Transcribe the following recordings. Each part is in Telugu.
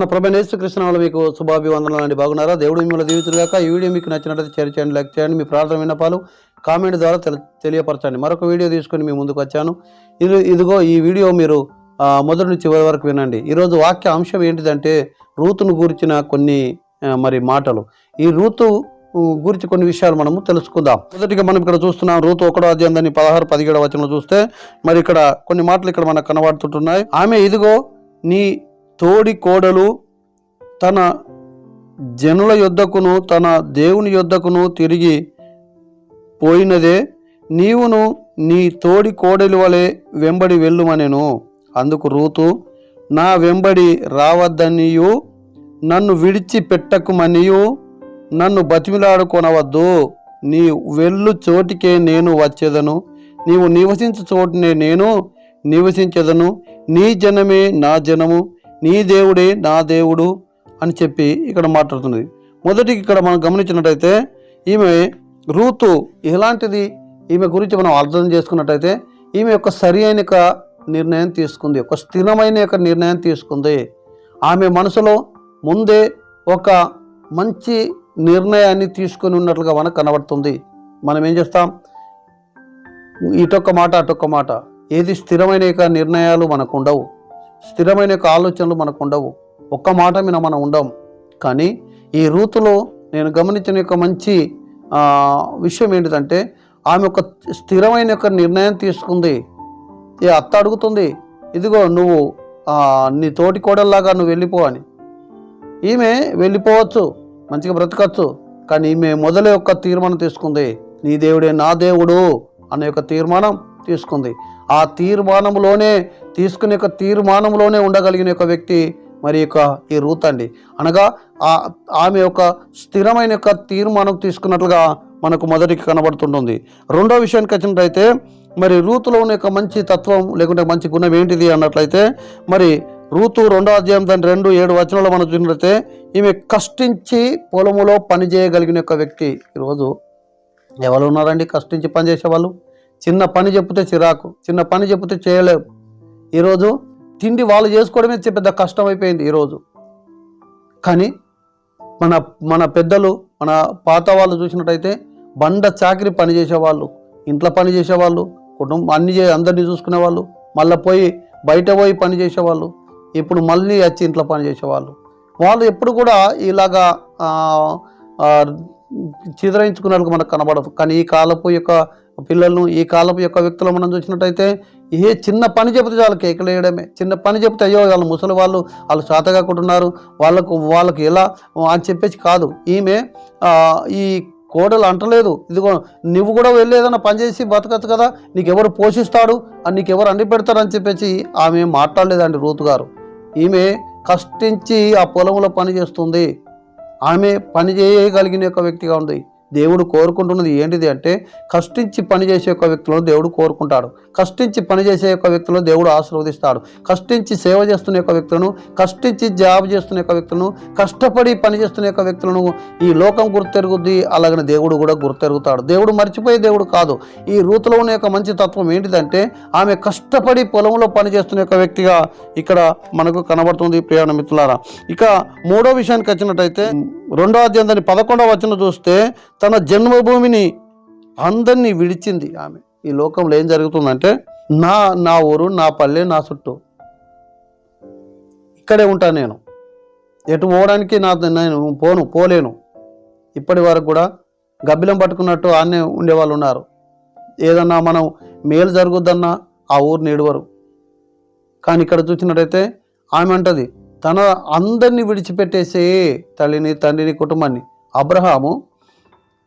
మన ప్రభనేశ్వర కృష్ణ మీకు శుభాభివందనాలు అండి. బాగున్నారా? దేవుడు మిమ్మల్ని దీవితులుగాక ఈ వీడియో మీకు నచ్చినట్లయితే షేర్ చేయండి లైక్ చేయండి. మీ ప్రార్థన విన్నపాలు కామెంట్ ద్వారా తెలియపరచండి. మరొక వీడియో తీసుకొని మీ ముందుకు వచ్చాను. ఇది ఇదిగో ఈ వీడియో మీరు మొదటి నుంచి చివరి వరకు వినండి. ఈరోజు వాక్య అంశం ఏంటిదంటే రూతును గురించిన కొన్ని మరి మాటలు. ఈ రూతు గురించి కొన్ని విషయాలు మనము తెలుసుకుందాం. మొదటిగా మనం ఇక్కడ చూస్తున్నాం రూతు ఒకటో అధ్యాయం దాన్ని పదహారు పదిహేడు వచనంలో చూస్తే మరి ఇక్కడ కొన్ని మాటలు ఇక్కడ మనకు కనబడుతుంటున్నాయి. ఆమె ఇదిగో నీ తోడి కోడలు తన జనుల యొద్దకును తన దేవుని యొద్దకును తిరిగి పోయినదే నీవును నీ తోడి కోడలి వలె వెంబడి వెళ్ళుమనెను. అందుకు రూతు నా వెంబడి రావద్దనియు నన్ను విడిచి పెట్టకుమనియు నన్ను బతిమిలాడుకొనవద్దు. నీ వెళ్ళు చోటికే నేను వచ్చేదను నీవు నివసించు చోటునే నేను నివసించదను. నీ జనమే నా జనము నీ దేవుడే నా దేవుడు అని చెప్పి ఇక్కడ మాట్లాడుతున్నది. మొదటికి ఇక్కడ మనం గమనించినట్టయితే ఈమె రూతు ఎలాంటిది? ఈమె గురించి మనం అర్థం చేసుకున్నట్టయితే ఈమె యొక్క సరి అయిన నిర్ణయం తీసుకుంది ఒక స్థిరమైన యొక్క నిర్ణయం తీసుకుంది. ఆమె మనసులో ముందే ఒక మంచి నిర్ణయాన్ని తీసుకొని ఉన్నట్లుగా మనకు కనబడుతుంది. మనం ఏం చేస్తాం? ఇటొక్క మాట అటొక్క మాట. ఏది స్థిరమైన యొక్క నిర్ణయాలు మనకు ఉండవు. స్థిరమైన యొక్క ఆలోచనలు మనకు ఉండవు. ఒక్క మాట మీద మనం ఉండం. కానీ ఈ రూతులో నేను గమనించిన యొక్క మంచి విషయం ఏంటిదంటే ఆమె ఒక స్థిరమైన యొక్క నిర్ణయం తీసుకుంది. ఏ అత్త అడుగుతుంది ఇదిగో నువ్వు నీ తోటి కోడల్లాగా నువ్వు వెళ్ళిపో అని. ఈమె వెళ్ళిపోవచ్చు మంచిగా బ్రతకచ్చు. కానీ ఈమె మొదలే యొక్క తీర్మానం తీసుకుంది. నీ దేవుడే నా దేవుడు అనే యొక్క తీర్మానం తీసుకుంది. ఆ తీర్మానంలోనే తీసుకునే యొక్క తీర్మానంలోనే ఉండగలిగిన యొక్క వ్యక్తి మరి యొక్క ఈ రూత్ అండి. అనగా ఆ ఆమె యొక్క స్థిరమైన యొక్క తీర్మానం తీసుకున్నట్లుగా మనకు మొదటికి కనబడుతుంటుంది. రెండో విషయానికి వచ్చినట్లయితే మరి రూతులో ఉన్న యొక్క మంచి తత్వం లేకుంటే మంచి గుణం ఏంటిది అన్నట్లయితే మరి రూతు రెండో అధ్యాయం దాని రెండు ఏడు వచనంలో మనం చూసినట్లయితే ఈమె కష్టించి పొలములో పని చేయగలిగిన యొక్క వ్యక్తి ఈరోజు. ఎవరు ఉన్నారండి? కష్టించి పని చేసేవాళ్ళు చిన్న పని చెప్తే చిరాకు చిన్న పని చెప్తే చేయలేవు ఈరోజు తిండి వాళ్ళు చేసుకోవడమే పెద్ద కష్టం అయిపోయింది ఈరోజు. కానీ మన మన పెద్దలు మన పాత వాళ్ళు చూసినట్టయితే బండ చాకిరి పని చేసేవాళ్ళు ఇంట్లో పని చేసేవాళ్ళు కుటుంబం అన్ని చే అందరినీ చూసుకునేవాళ్ళు మళ్ళీ పోయి బయట పోయి పని చేసేవాళ్ళు ఇప్పుడు మళ్ళీ వచ్చి ఇంట్లో పని చేసేవాళ్ళు. వాళ్ళు ఎప్పుడు కూడా ఇలాగా ఆ, మనకు కనబడదు. కానీ ఈ కాలపు యొక్క పిల్లలను ఈ కాలపు యొక్క వ్యక్తులు మనం చూసినట్టయితే ఏ చిన్న పని చెబితే చాలు కేకలు వేయడమే చిన్న పని చెబితే అయ్యో వాళ్ళు ముసలి వాళ్ళు వాళ్ళు శాతగాకుంటున్నారు వాళ్ళకు వాళ్ళకి ఎలా అని చెప్పేసి కాదు. ఈమె ఈ కోడలు అంటలేదు. ఇదిగో నువ్వు కూడా వెళ్ళి ఏదైనా పని బతకచ్చు కదా. నీకు ఎవరు పోషిస్తాడు? అని నీకు ఎవరు అండి అని చెప్పేసి ఆమె మాట్లాడలేదండి రూతు గారు. ఈమె కష్టించి ఆ పొలంలో పని చేస్తుంది. ఆమె పని చేయగలిగిన యొక్క వ్యక్తిగా ఉంది. దేవుడు కోరుకుంటున్నది ఏంటిది అంటే కష్టించి పని చేసే యొక్క వ్యక్తులను దేవుడు కోరుకుంటాడు. కష్టించి పని చేసే యొక్క వ్యక్తులను దేవుడు ఆశీర్వదిస్తాడు. కష్టించి సేవ చేస్తున్న యొక్క వ్యక్తులను కష్టించి జాబ్ చేస్తున్న యొక్క వ్యక్తులను కష్టపడి పని చేస్తున్న యొక్క వ్యక్తులను ఈ లోకం గుర్తెరుగుద్ది అలాగనే దేవుడు కూడా గుర్తెరుగుతాడు. దేవుడు మర్చిపోయే దేవుడు కాదు. ఈ రూతులో ఉన్న యొక్క మంచి తత్వం ఏంటిదంటే ఆమె కష్టపడి పొలంలో పని చేస్తున్న యొక్క వ్యక్తిగా ఇక్కడ మనకు కనబడుతుంది ప్రయాణ మిత్రులారా. ఇక మూడో విషయానికి వచ్చినట్టయితే రెండో అధ్యాయం దాని పదకొండవ వచనం చూస్తే తన జన్మభూమిని అందరినీ విడిచింది ఆమె. ఈ లోకంలో ఏం జరుగుతుందంటే నా నా ఊరు నా పల్లె నా చుట్టూ. ఇక్కడే ఉంటాను నేను. ఎటు పోవడానికి నా నేను పోను పోలేను. ఇప్పటి వరకు కూడా గబ్బిలం పట్టుకున్నట్టు ఆన్నే ఉండేవాళ్ళు ఉన్నారు. ఏదన్నా మనం మేలు జరుగుద్దన్నా ఆ ఊరు నిడవరు. కానీ ఇక్కడ చూసినట్టయితే ఆమె అంటది తన అందరినీ విడిచిపెట్టేసే తల్లిని తండ్రిని కుటుంబాన్ని అబ్రహాము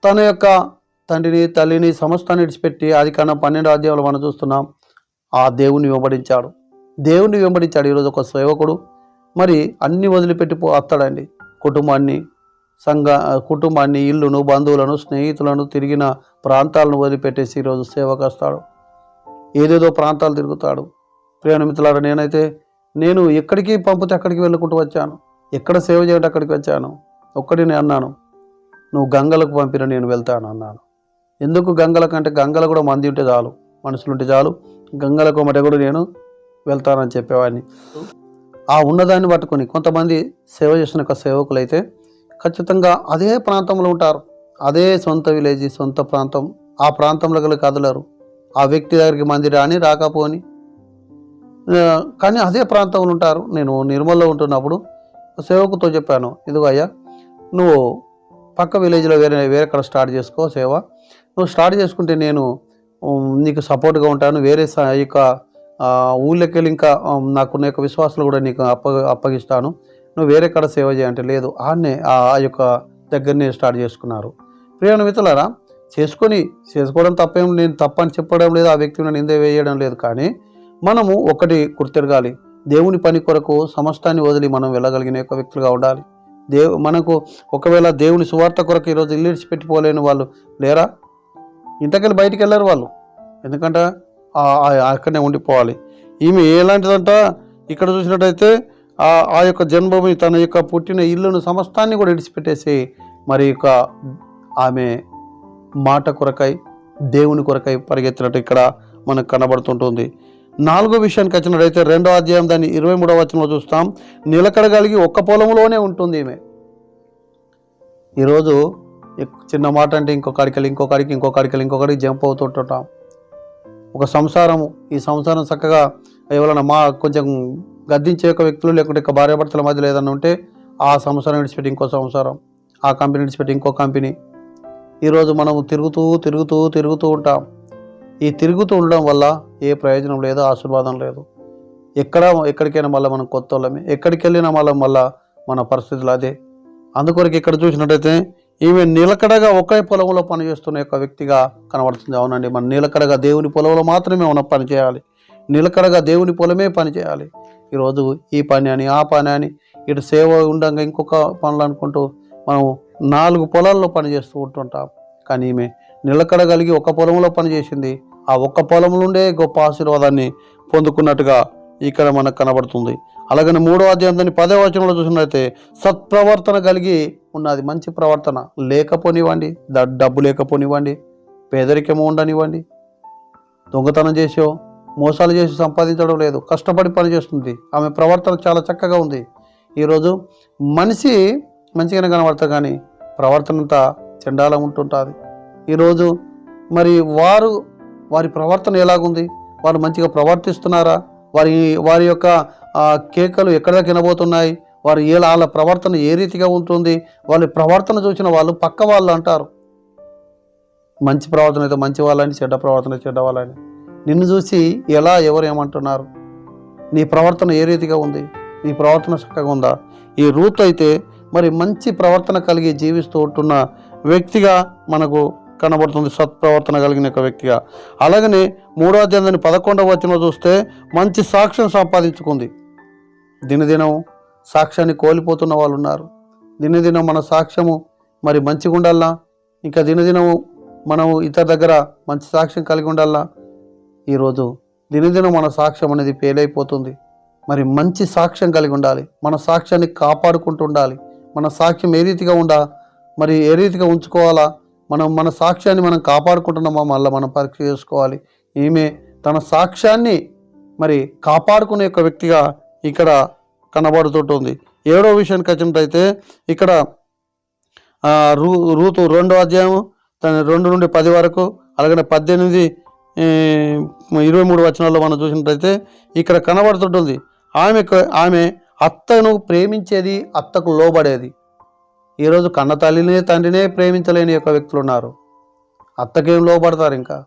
తన యొక్క తండ్రిని తల్లిని సమస్తాన్ని విడిచిపెట్టి అది కన్నా పన్నెండు అధ్యాయులు మనం చూస్తున్నాం ఆ దేవుని వెంబడించాడు. దేవుని వెంబడించాడు ఈరోజు ఒక సేవకుడు. మరి అన్ని వదిలిపెట్టి పో వస్తాడండి కుటుంబాన్ని సంఘ కుటుంబాన్ని ఇల్లును బంధువులను స్నేహితులను తిరిగిన ప్రాంతాలను వదిలిపెట్టేసి ఈరోజు సేవకు వస్తాడు ఏదేదో ప్రాంతాలు తిరుగుతాడు. ప్రియమిత్రులారా నేనైతే నేను ఎక్కడికి పంపితే అక్కడికి వెళ్ళుకుంటూ వచ్చాను. ఎక్కడ సేవ చేయడం అక్కడికి వచ్చాను. ఒక్కడిని నేను అన్నాను. నువ్వు గంగలకు పంపిన నేను వెళ్తాను అన్నాను. ఎందుకు గంగలకు అంటే గంగల కూడా మంది ఉంటే చాలు మనుషులు ఉంటే చాలు గంగలకు మట కూడా నేను వెళ్తానని చెప్పేవాడిని. ఆ ఉన్నదాన్ని పట్టుకొని కొంతమంది సేవ చేసిన ఒక సేవకులు అయితే ఖచ్చితంగా అదే ప్రాంతంలో ఉంటారు. అదే సొంత విలేజ్ సొంత ప్రాంతం ఆ ప్రాంతంలో గల కదలరు. ఆ వ్యక్తి దగ్గరికి మంది రాని రాకపోని కానీ అదే ప్రాంతంలో ఉంటారు. నేను నిర్మల్లో ఉంటున్నప్పుడు సేవకుతో చెప్పాను ఇదిగో అయ్యా నువ్వు పక్క విలేజ్లో వేరే వేరే కడ స్టార్ట్ చేసుకో సేవ. నువ్వు స్టార్ట్ చేసుకుంటే నేను నీకు సపోర్ట్గా ఉంటాను. వేరే స- యొక్క ఆ, ఊళ్ళోకి వెళ్ళి ఇంకా నాకున్న యొక్క విశ్వాసాలు కూడా నీకు అప్ప అప్పగిస్తాను. నువ్వు వేరే కడ సేవ చేయంటే లేదు. ఆడనే ఆ ఆ యొక్క దగ్గరనే స్టార్ట్ చేసుకున్నారు. ప్రియమైన మిత్రులారా చేసుకొని చేసుకోవడం తప్పేం నేను తప్పని చెప్పడం లేదు. ఆ వ్యక్తిని నింద వేయడం లేదు. కానీ మనము ఒకటి గుర్తెరగాలి. దేవుని పని కొరకు సమస్తాన్ని వదిలి మనం వెళ్ళగలిగిన యొక్క వ్యక్తులుగా ఉండాలి. దేవు మనకు ఒకవేళ దేవుని సువార్త కొరకు ఈరోజు ఇల్లు విడిచిపెట్టిపోలేని వాళ్ళు లేరా? ఇంతకెళ్ళి బయటికి వెళ్ళారు వాళ్ళు. ఎందుకంటే ఆ- అక్కడనే ఉండిపోవాలి. ఈమె ఎలాంటిదంట ఇక్కడ చూసినట్టయితే ఆ ఆ యొక్క జన్మభూమి తన యొక్క పుట్టిన ఇల్లును సమస్తాన్ని కూడా విడిచిపెట్టేసి మరి యొక్క ఆమె మాట కొరకై దేవుని కొరకై పరిగెత్తినట్టు ఇక్కడ మనకు కనబడుతుంటుంది. నాలుగో విషయానికి వచ్చినట్టయితే రెండో అధ్యాయం దాన్ని ఇరవై మూడవ వచనంలో చూస్తాం. నిలకడగలిగి ఒక్క పొలంలోనే ఉంటుంది ఈమె. ఈరోజు చిన్న మాట అంటే ఇంకొకడికి వెళ్ళి ఇంకొకడికి ఇంకొకడికి ఇంకొకడికి జంప్ అవుతుంటుంటాం ఒక సంసారము ఈ సంసారం చక్కగా ఎవరైనా మా కొంచెం గద్దించే యొక్క వ్యక్తులు లేకుంటే ఇక భార్యాభర్తల మధ్యలో ఏదన్నా ఉంటే ఆ సంసారం విడిచిపెట్టి ఇంకో సంసారం ఆ కంపెనీ విడిచిపెట్టి ఇంకో కంపెనీ. ఈరోజు మనం తిరుగుతూ తిరుగుతూ తిరుగుతూ ఉంటాం. ఈ తిరుగుతూ ఉండడం వల్ల ఏ ప్రయోజనం లేదు ఆశీర్వాదం లేదు. ఎక్కడ ఎక్కడికైనా మళ్ళీ మనం కొత్త వాళ్ళమే. ఎక్కడికి వెళ్ళినా మళ్ళీ మళ్ళీ మన పరిస్థితులు అదే. అందుకొరకు ఇక్కడ చూసినట్టయితే ఈమె నిలకడగా ఒకే పొలంలో పనిచేస్తున్న యొక్క వ్యక్తిగా కనబడుతుంది. అవునండి మన నిలకడగా దేవుని పొలంలో మాత్రమే మనం పనిచేయాలి నిలకడగా దేవుని పొలమే పని చేయాలి. ఈరోజు ఈ పని అని ఆ పని అని ఇటు సేవ ఉండగా ఇంకొక పనులు అనుకుంటూ మనం నాలుగు పొలాల్లో పనిచేస్తూ ఉంటుంటాం. కానీ ఈమె నిలకడగలిగి ఒక పొలంలో పనిచేసింది ఆ ఒక్క పొలం నుండే గొప్ప ఆశీర్వాదాన్ని పొందుకున్నట్టుగా ఇక్కడ మనకు కనబడుతుంది. అలాగని మూడో అధ్యాయంతో దాన్ని వచనంలో చూసినట్లయితే సత్ప్రవర్తన కలిగి ఉన్నది మంచి ప్రవర్తన లేకపోనివ్వండి ద- డబ్బు లేకపోనివ్వండి పేదరికము ఉండనివ్వండి. దొంగతనం చేసో మోసాలు చేసి సంపాదించడం లేదు కష్టపడి పనిచేస్తుంది ఆమె ప్రవర్తన చాలా చక్కగా ఉంది. ఈరోజు మనిషి మంచిగానే కనబడతా కానీ ప్రవర్తన అంతా చెండాలం ఉంటుంటుంది. ఈరోజు మరి వారు వారి ప్రవర్తన ఎలాగుంది? వారు మంచిగా ప్రవర్తిస్తున్నారా? వారి వారి యొక్క కేకలు ఎక్కడ వినబోతున్నాయి? వారు ఏ వాళ్ళ ప్రవర్తన ఏ రీతిగా ఉంటుంది? వాళ్ళ ప్రవర్తన చూసిన వాళ్ళు పక్క వాళ్ళు అంటారు. మంచి ప్రవర్తన అయితే మంచి వాళ్ళని చెడ్డ ప్రవర్తన చెడ్డ వాళ్ళని. నిన్ను చూసి ఎలా ఎవరు ఏమంటున్నారు? నీ ప్రవర్తన ఏ రీతిగా ఉంది? నీ ప్రవర్తన చక్కగా ఉందా? ఈ రూత్ అయితే మరి మంచి ప్రవర్తన కలిగి జీవిస్తూ ఉంటున్న వ్యక్తిగా మనకు కనబడుతుంది. సత్ప్రవర్తన కలిగిన ఒక వ్యక్తిగా. అలాగనే మూడో అధ్యాయం పదకొండవ వచనం చూస్తే మంచి సాక్ష్యం సంపాదించుకుంది. దినదినం సాక్ష్యాన్ని కోల్పోతున్న వాళ్ళు ఉన్నారు దినదినం మన సాక్ష్యము మరి మంచిగా ఉండాలా? ఇంకా దినదినము మనం ఇతర దగ్గర మంచి సాక్ష్యం కలిగి ఉండాలా? ఈరోజు దినదినం మన సాక్ష్యం అనేది పేలైపోతుంది. మరి మంచి సాక్ష్యం కలిగి ఉండాలి. మన సాక్ష్యాన్ని కాపాడుకుంటూ ఉండాలి. మన సాక్ష్యం ఏ రీతిగా ఉండా మరి ఏ రీతిగా ఉంచుకోవాలా? మనం మన సాక్ష్యాన్ని మనం కాపాడుకుంటున్నామా? మళ్ళీ మనం పరీక్ష చేసుకోవాలి. ఈమె తన సాక్ష్యాన్ని మరి కాపాడుకునే యొక్క వ్యక్తిగా ఇక్కడ కనబడుతుంటుంది. ఏడో విషయానికి వచ్చినట్టయితే ఇక్కడ రూ రూతు రెండో అధ్యాయం తన రెండు నుండి పది వరకు అలాగే పద్దెనిమిది ఇరవై మూడు వచనాల్లో మనం చూసినట్టయితే ఇక్కడ కనబడుతుంటుంది. ఆమె ఆమె అత్తను ప్రేమించేది అత్తకు లోబడేది. ఈరోజు కన్న తల్లిని తండ్రినే ప్రేమించలేని యొక్క వ్యక్తులు ఉన్నారు అత్తకేం లోబడతారు ఇంకా?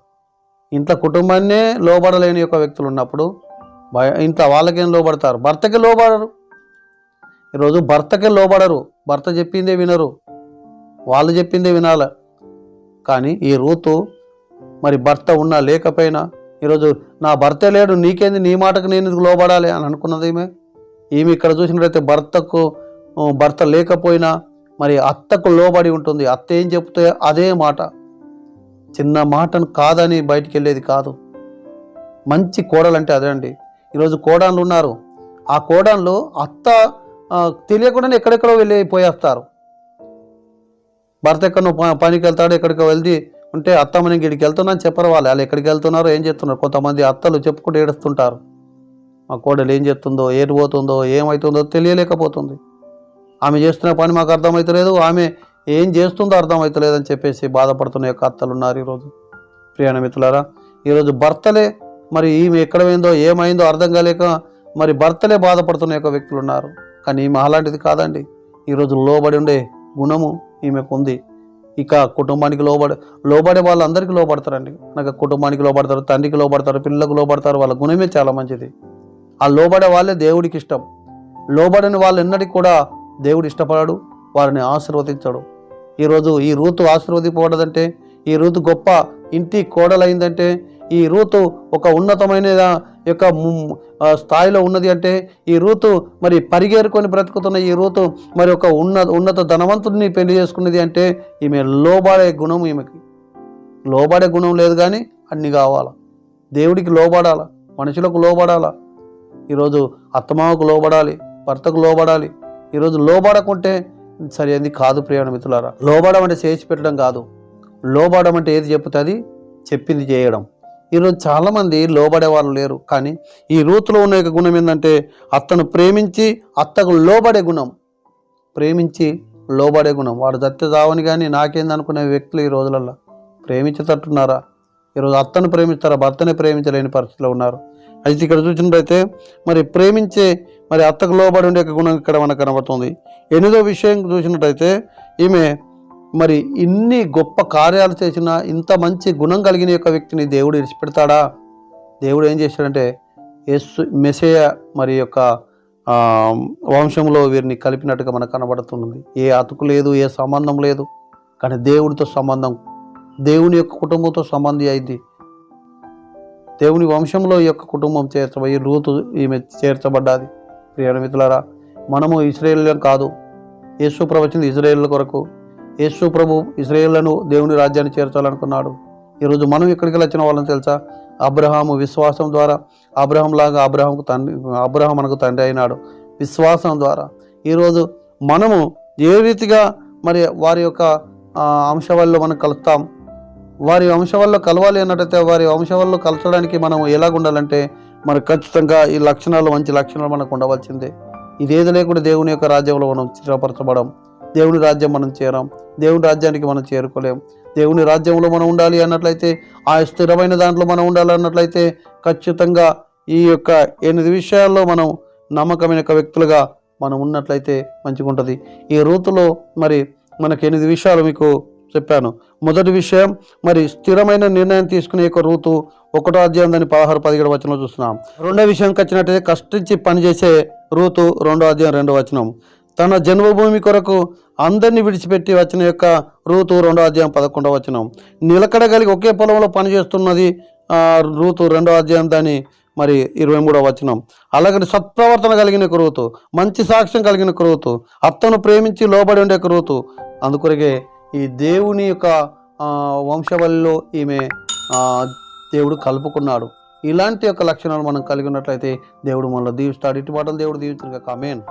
ఇంట్లో కుటుంబాన్నే లోబడలేని యొక్క వ్యక్తులు ఉన్నప్పుడు భయ ఇంట్లో వాళ్ళకేం లోబడతారు? భర్తకి లోబడరు. ఈరోజు భర్తకే లోబడరు. భర్త చెప్పిందే వినరు. వాళ్ళు చెప్పిందే వినాల. కానీ ఈ రూతు మరి భర్త ఉన్నా లేకపోయినా ఈరోజు నా భర్త లేడు నీకేంది? నీ మాటకు నేను ఎందుకు లోబడాలి అని అనుకున్నది ఈమె ఈమె ఇక్కడ చూసినట్లయితే భర్తకు భర్త లేకపోయినా మరి అత్తకు లోబడి ఉంటుంది. అత్త ఏం చెప్తే అదే మాట. చిన్న మాటను కాదని బయటికి వెళ్ళేది కాదు. మంచి కోడలు అంటే అదే అండి. ఈరోజు కోడాన్లు ఉన్నారు. ఆ కోడాన్లు అత్త తెలియకుండానే ఎక్కడెక్కడో వెళ్ళి పోయేస్తారు. భర్త ఎక్కడో ప- పనికి వెళ్తాడు ఎక్కడికో వెళ్తే ఉంటే అత్త మనం ఇక్కడికి వెళ్తున్నాను చెప్పరు వాళ్ళు. వాళ్ళు ఎక్కడికి వెళ్తున్నారో ఏం చేస్తున్నారు? కొంతమంది అత్తలు చెప్పుకుంటూ ఏడుస్తుంటారు. మా కోడలు ఏం చేస్తుందో ఏటు పోతుందో ఏమవుతుందో తెలియలేకపోతుంది. ఆమె చేస్తున్న పని మాకు అర్థమవుతలేదు ఆమె ఏం చేస్తుందో అర్థమవుతలేదు అని చెప్పేసి బాధపడుతున్న యొక్క అత్తలు ఉన్నారు ఈరోజు. ప్రియాణ మిత్రులారా ఈరోజు భర్తలే మరి ఈమె ఎక్కడ పోయిందో ఏమైందో అర్థం కాలేక మరి భర్తలే బాధపడుతున్న యొక్క వ్యక్తులు ఉన్నారు. కానీ ఈమె అలాంటిది కాదండి. ఈరోజు లోబడి ఉండే గుణము ఈమెకు ఉంది. ఇక కుటుంబానికి లోబడి లోబడే వాళ్ళందరికీ లోబడతారండి. నాకు కుటుంబానికి లోబడతారు తండ్రికి లోబడతారు పిల్లలకు లోబడతారు వాళ్ళ గుణమే చాలా మంచిది. ఆ లోబడే వాళ్ళే దేవుడికి ఇష్టం. లోబడని వాళ్ళు ఎన్నటికి కూడా దేవుడు ఇష్టపడాడు వారిని ఆశీర్వదించడు. ఈరోజు ఈ రూతు ఆశీర్వదింపబడదంటే ఈ రూతు గొప్ప ఇంటి కోడలైందంటే ఈ రూతు ఒక ఉన్నతమైన యొక్క స్థాయిలో ఉన్నది అంటే ఈ రూతు మరి పరిగేరుకొని బ్రతుకుతున్న ఈ రూతు మరి ఒక ఉన్న ఉన్నత ధనవంతుడిని పెళ్ళి చేసుకున్నది అంటే ఈమె లోబడే గుణం ఈమెకి. లోబడే గుణం లేదు కానీ అన్ని కావాలా. దేవుడికి లోబడాల మనుషులకు లోబడాలా. ఈరోజు అత్తమామకు లోబడాలి భర్తకు లోబడాలి ఈరోజు లోబడకుంటే సరైనది కాదు ప్రియమైన మిత్రులారా. లోబడం అంటే చేసి పెట్టడం కాదు. లోబడం అంటే ఏది చెప్తుంది? చెప్పింది చేయడం. ఈరోజు చాలామంది లోబడే వాళ్ళు లేరు. కానీ ఈ రూతులో ఉన్న యొక్క గుణం ఏంటంటే అత్తను ప్రేమించి అత్తకు లోబడే గుణం. ప్రేమించి లోబడే గుణం. వాడు దత్త చావని కానీ నాకేందనుకునే వ్యక్తులు ఈ రోజులలో ప్రేమించేటట్టున్నారా? ఈరోజు అత్తను ప్రేమిస్తారా? భర్తనే ప్రేమించలేని పరిస్థితిలో ఉన్నారు. అయితే ఇక్కడ చూసినట్టయితే మరి ప్రేమించే మరి అత్తకు లోబడి ఉండే ఒక గుణం ఇక్కడ మనకు కనబడుతుంది. ఎనిమిదో విషయం చూసినట్టయితే ఈమె మరి ఇన్ని గొప్ప కార్యాలు చేసిన ఇంత మంచి గుణం కలిగిన యొక్క వ్యక్తిని దేవుడు విడిచిపెడతాడా? దేవుడు ఏం చేశాడంటే యేసు మెసేయ మరి యొక్క వంశంలో వీరిని కలిపినట్టుగా మనకు కనబడుతుంది ఏ అతుకు లేదు ఏ సంబంధం లేదు కానీ దేవుడితో సంబంధం దేవుని యొక్క కుటుంబంతో సంబంధి అయింది. దేవుని వంశంలో ఈ యొక్క కుటుంబం చేర్చబడి రూతు ఈమె చేర్చబడ్డాది. ప్రియాణ మిత్రులారా మనము ఇస్రాయేల్ కాదు. యేసు ప్రవచింది ఇజ్రాయేల్ కొరకు. యేసు ప్రభు ఇజ్రాయేళ్ళను దేవుని రాజ్యాన్ని చేర్చాలనుకున్నాడు. ఈరోజు మనం ఇక్కడికి వచ్చిన వాళ్ళని తెలుసా? అబ్రహాము విశ్వాసం ద్వారా అబ్రహం లాగా అబ్రహంకు తండ్రి అబ్రహం మనకు తండ్రి అయినాడు. విశ్వాసం ద్వారా. ఈరోజు మనము ఏ రీతిగా మరి వారి యొక్క అంశవల్లో మనం కలుస్తాం? వారి వంశవల్లో కలవాలి అన్నట్టయితే వారి వంశవల్లో కలచడానికి మనం ఎలాగ ఉండాలంటే మరి ఖచ్చితంగా ఈ లక్షణాలు మంచి లక్షణాలు మనకు ఉండవలసిందే. ఇదేది లేకుండా దేవుని యొక్క రాజ్యంలో మనం స్థిరపరచబడం. దేవుని రాజ్యం మనం చేరాం. దేవుని రాజ్యానికి మనం చేరుకోలేం. దేవుని రాజ్యంలో మనం ఉండాలి అన్నట్లయితే ఆ స్థిరమైన దాంట్లో మనం ఉండాలి అన్నట్లయితే ఖచ్చితంగా ఈ యొక్క ఎనిమిది విషయాల్లో మనం నమ్మకమైన వ్యక్తులుగా మనం ఉన్నట్లయితే మంచిగా ఉంటుంది ఈ రూతులో మరి మనకి ఎనిమిది విషయాలు మీకు చెప్పాను. మొదటి విషయం మరి స్థిరమైన నిర్ణయం తీసుకునే యొక్క రూతు ఒకటో అధ్యాయం దాన్ని పదహారు పదిహేడు వచనం చూస్తున్నాం. రెండో విషయంకి వచ్చినట్టయితే కష్టించి పనిచేసే రూతు రెండో అధ్యాయం రెండో వచనం. తన జన్మభూమి కొరకు అందరినీ విడిచిపెట్టి వచ్చిన యొక్క రూతు రెండో అధ్యాయం పదకొండవ వచనం. నిలకడ కలిగి ఒకే పొలంలో పనిచేస్తున్నది రూతు రెండో అధ్యాయం దాని మరి ఇరవై మూడవ వచనం. అలాగని సత్ప్రవర్తన కలిగిన ఒక రూతు మంచి సాక్ష్యం కలిగిన ఒక రూతు అత్తను ప్రేమించి లోబడి ఉండే ఒక రూతు. అందుకొరకే ఈ దేవుని యొక్క వంశవల్లిలో ఈమె దేవుడు కలుపుకున్నాడు. ఇలాంటి యొక్క లక్షణాలు మనం కలిగి ఉన్నట్లయితే దేవుడు మనలో దీవిస్తాడు. ఇటు మాటలు దేవుడు దీవించిన కామేన్